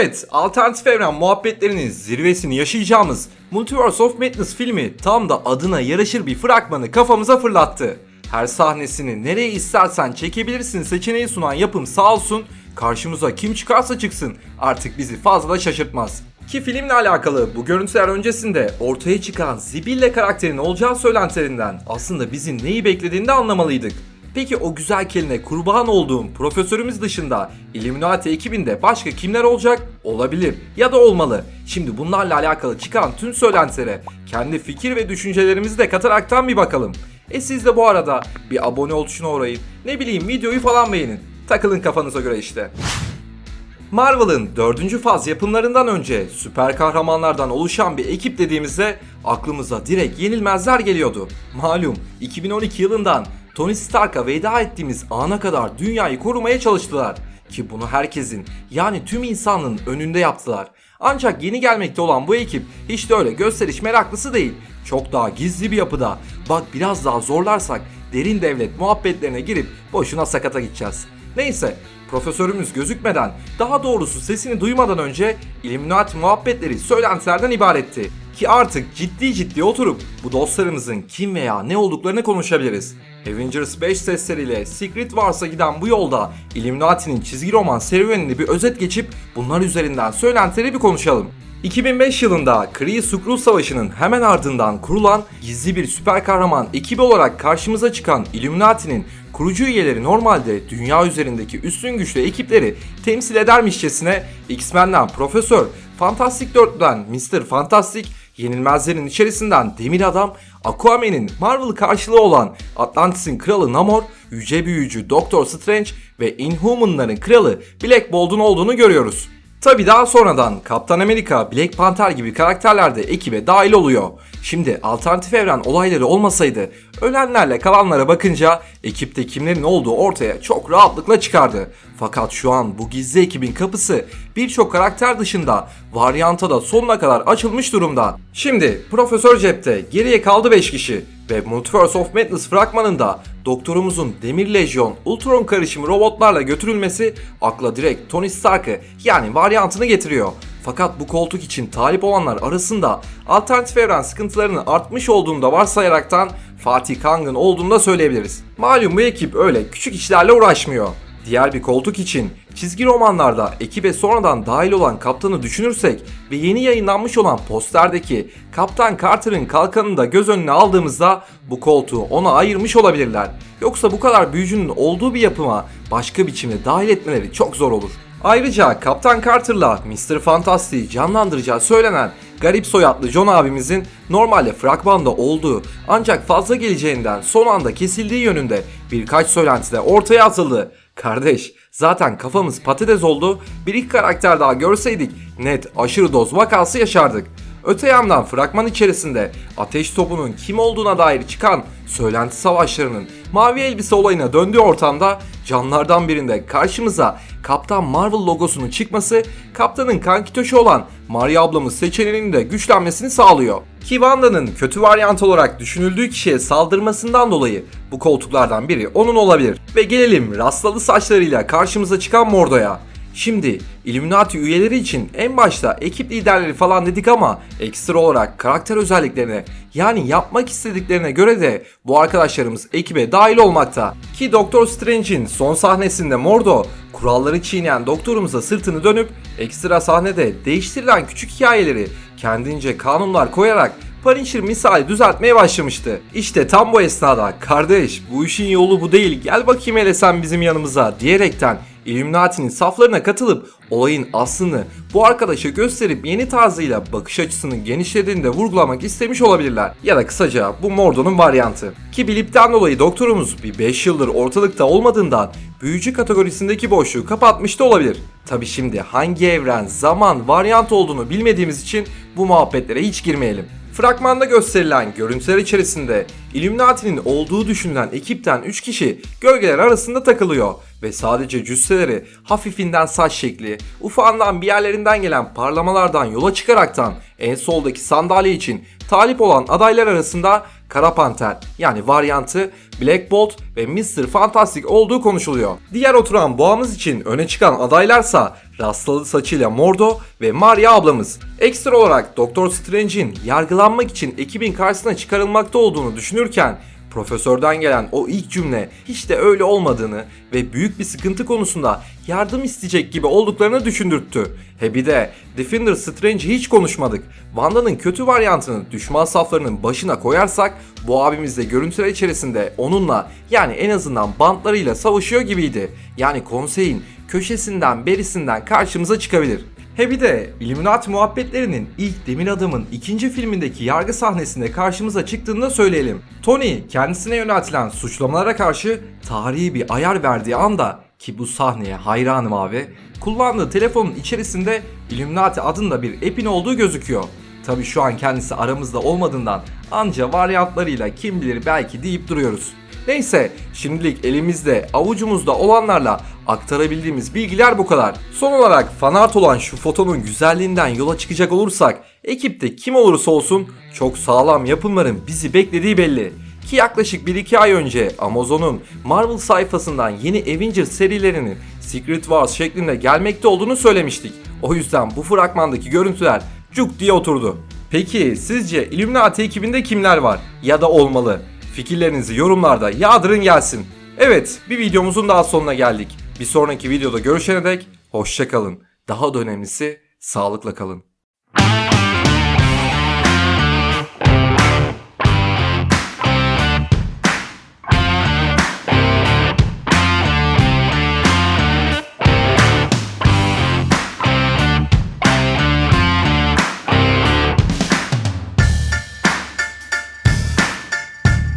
Evet, alternatif evren muhabbetlerinin zirvesini yaşayacağımız Multiverse of Madness filmi tam da adına yaraşır bir fragmanı kafamıza fırlattı. Her sahnesini nereye istersen çekebilirsin seçeneği sunan yapım sağ olsun karşımıza kim çıkarsa çıksın artık bizi fazla şaşırtmaz. Ki filmle alakalı bu görüntüler öncesinde ortaya çıkan Zibille karakterinin olacağı söylentilerinden aslında bizim neyi beklediğini de anlamalıydık. Peki o güzel keline kurban olduğum profesörümüz dışında Illuminati ekibinde başka kimler olacak? Olabilir ya da olmalı. Şimdi bunlarla alakalı çıkan tüm söylentilere kendi fikir ve düşüncelerimizi de kataraktan bir bakalım. E siz de bu arada bir abone ol tuşuna uğrayın. Ne bileyim videoyu falan beğenin. Takılın kafanıza göre işte. Marvel'ın dördüncü faz yapımlarından önce süper kahramanlardan oluşan bir ekip dediğimizde aklımıza direkt yenilmezler geliyordu. Malum 2012 yılından Tony Stark'a veda ettiğimiz ana kadar dünyayı korumaya çalıştılar. Ki bunu herkesin yani tüm insanlığın önünde yaptılar. Ancak yeni gelmekte olan bu ekip hiç de öyle gösteriş meraklısı değil. Çok daha gizli bir yapıda. Bak biraz daha zorlarsak derin devlet muhabbetlerine girip boşuna sakata gideceğiz. Neyse profesörümüz gözükmeden daha doğrusu sesini duymadan önce Illuminati muhabbetleri söylentilerden ibaretti. Ki artık ciddi ciddi oturup bu dostlarımızın kim veya ne olduklarını konuşabiliriz. Avengers 5 sesleriyle Secret Wars'a giden bu yolda Illuminati'nin çizgi roman serüvenini bir özet geçip bunlar üzerinden söylentileri bir konuşalım. 2005 yılında Kree Skrull Savaşı'nın hemen ardından kurulan gizli bir süper kahraman ekibi olarak karşımıza çıkan Illuminati'nin kurucu üyeleri normalde dünya üzerindeki üstün güçlü ekipleri temsil edermişçesine X-Men'den Profesör, Fantastic 4'ten Mr. Fantastic, Yenilmezlerin içerisinden Demir Adam, Aquaman'in Marvel karşılığı olan Atlantis'in kralı Namor, yüce büyücü Doctor Strange ve Inhuman'ların kralı Black Bolt'un olduğunu görüyoruz. Tabi daha sonradan Kaptan Amerika, Black Panther gibi karakterler de ekibe dahil oluyor. Şimdi alternatif evren olayları olmasaydı ölenlerle kalanlara bakınca ekipte kimlerin olduğu ortaya çok rahatlıkla çıkardı. Fakat şu an bu gizli ekibin kapısı birçok karakter dışında varyanta da sonuna kadar açılmış durumda. Şimdi Profesör cepte geriye kaldı 5 kişi ve Multiverse of Madness fragmanında doktorumuzun Demir Lejyon Ultron karışımı robotlarla götürülmesi akla direkt Tony Stark'ı yani varyantını getiriyor. Fakat bu koltuk için talip olanlar arasında alternatif evren sıkıntılarının artmış olduğunu da varsayaraktan Fatih Kang'ın olduğunu da söyleyebiliriz. Malum bu ekip öyle küçük işlerle uğraşmıyor. Diğer bir koltuk için çizgi romanlarda ekibe sonradan dahil olan kaptanı düşünürsek ve yeni yayınlanmış olan posterdeki Kaptan Carter'ın kalkanını da göz önüne aldığımızda bu koltuğu ona ayırmış olabilirler. Yoksa bu kadar büyücünün olduğu bir yapıma başka biçimde dahil etmeleri çok zor olur. Ayrıca Kaptan Carter'la Mr. Fantastic'i canlandıracağı söylenen garip soyadlı John abimizin normalde fragmanda olduğu ancak fazla geleceğinden son anda kesildiği yönünde birkaç söylenti de ortaya atıldı. Kardeş zaten kafamız patates oldu bir iki karakter daha görseydik net aşırı doz vakası yaşardık. Öte yandan fragman içerisinde ateş topunun kim olduğuna dair çıkan söylenti savaşlarının mavi elbise olayına döndüğü ortamda canlardan birinde karşımıza Kaptan Marvel logosunun çıkması kaptanın kankitoşu olan Maria ablamız seçeneğinin de güçlenmesini sağlıyor. Ki Wanda'nın kötü varyant olarak düşünüldüğü kişiye saldırmasından dolayı bu koltuklardan biri onun olabilir. Ve gelelim rastlalı saçlarıyla karşımıza çıkan Mordo'ya. Şimdi Illuminati üyeleri için en başta ekip liderleri falan dedik ama ekstra olarak karakter özelliklerine yani yapmak istediklerine göre de bu arkadaşlarımız ekibe dahil olmakta. Ki Doktor Strange'in son sahnesinde Mordo kuralları çiğneyen doktorumuza sırtını dönüp ekstra sahnede değiştirilen küçük hikayeleri kendince kanunlar koyarak Punisher misali düzeltmeye başlamıştı. İşte tam bu esnada kardeş bu işin yolu bu değil gel bakayım hele sen bizim yanımıza diyerekten Illuminati'nin saflarına katılıp olayın aslını bu arkadaşa gösterip yeni tarzıyla bakış açısının genişlediğini de vurgulamak istemiş olabilirler. Ya da kısaca bu Mordo'nun varyantı. Ki Bilip'ten dolayı doktorumuz bir 5 yıldır ortalıkta olmadığından büyücü kategorisindeki boşluğu kapatmış da olabilir. Tabi şimdi hangi evren, zaman, varyant olduğunu bilmediğimiz için bu muhabbetlere hiç girmeyelim. Fragmanda gösterilen görüntüler içerisinde Illuminati'nin olduğu düşünülen ekipten 3 kişi gölgeler arasında takılıyor ve sadece cüsseleri hafifinden saç şekli, ufağından bir yerlerinden gelen parlamalardan yola çıkaraktan en soldaki sandalye için talip olan adaylar arasında Kara Panter yani varyantı Black Bolt ve Mr. Fantastic olduğu konuşuluyor. Diğer oturan boğamız için öne çıkan adaylarsa rastlalı saçıyla Mordo ve Maria ablamız. Ekstra olarak Doktor Strange'in yargılanmak için ekibin karşısına çıkarılmakta olduğunu düşünürken Profesörden gelen o ilk cümle hiç de öyle olmadığını ve büyük bir sıkıntı konusunda yardım isteyecek gibi olduklarını düşündürttü. He bir de Defender Strange'i hiç konuşmadık. Wanda'nın kötü varyantını düşman saflarının başına koyarsak bu abimiz de görüntüler içerisinde onunla yani en azından bantlarıyla savaşıyor gibiydi. Yani konseyin köşesinden berisinden karşımıza çıkabilir. He bir de Illuminati muhabbetlerinin ilk Demir Adam'ın ikinci filmindeki yargı sahnesinde karşımıza çıktığını da söyleyelim. Tony kendisine yöneltilen suçlamalara karşı tarihi bir ayar verdiği anda ki bu sahneye hayranım abi. Kullandığı telefonun içerisinde Illuminati adında bir epin olduğu gözüküyor. Tabi şu an kendisi aramızda olmadığından anca varyantlarıyla kim bilir belki deyip duruyoruz. Neyse şimdilik elimizde avucumuzda olanlarla aktarabildiğimiz bilgiler bu kadar. Son olarak fanart olan şu fotonun güzelliğinden yola çıkacak olursak ekipte kim olursa olsun çok sağlam yapımların bizi beklediği belli. Ki yaklaşık 1-2 ay önce Amazon'un Marvel sayfasından yeni Avengers serilerinin Secret Wars şeklinde gelmekte olduğunu söylemiştik. O yüzden bu fragmandaki görüntüler cuk diye oturdu. Peki sizce Illuminati ekibinde kimler var ya da olmalı? Fikirlerinizi yorumlarda yağdırın gelsin. Evet bir videomuzun daha sonuna geldik. Bir sonraki videoda görüşene dek hoşçakalın. Daha da önemlisi sağlıkla kalın.